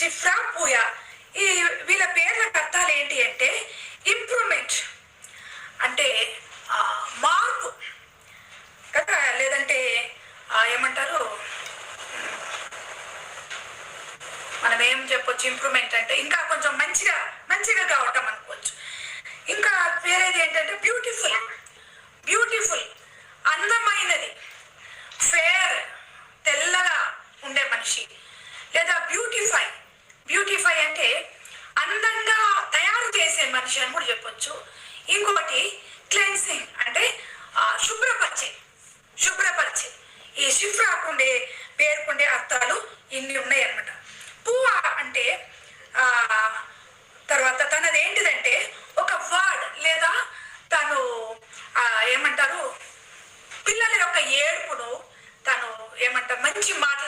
చిఫ్రా పూయా ఈ వీళ్ళ పేర్ల అర్థాలు ఏంటి అంటే ఇంప్రూవ్మెంట్ అంటే మార్పు. కదా? లేదంటే ఏమంటారు? మనం ఏం చెప్పొచ్చు? ఇంప్రూవ్మెంట్ అంటే ఇంకా కొంచెం మంచిగా మంచిగా కావటం అనుకోవచ్చు. ఇంకా వేరేది ఏంటంటే బ్యూటిఫుల్ బ్యూటిఫుల్ అందమైనది. ఫేర్ అంటే అందంగా తయారు చేసే మనిషి అని కూడా చెప్పొచ్చు. ఇంకొకటి క్లెన్సింగ్ అంటే శుభ్రపరిచే శుభ్రపరిచే. ఈ శుభ్రకుండే పేర్కొండే అర్థాలు ఇన్ని ఉన్నాయి అనమాట పువ్వ అంటే తర్వాత తనది ఏంటిదంటే ఒక వర్డ్ లేదా తను ఏమంటారు పిల్లల యొక్క ఏడుపును తను ఏమంటారు మంచి మాట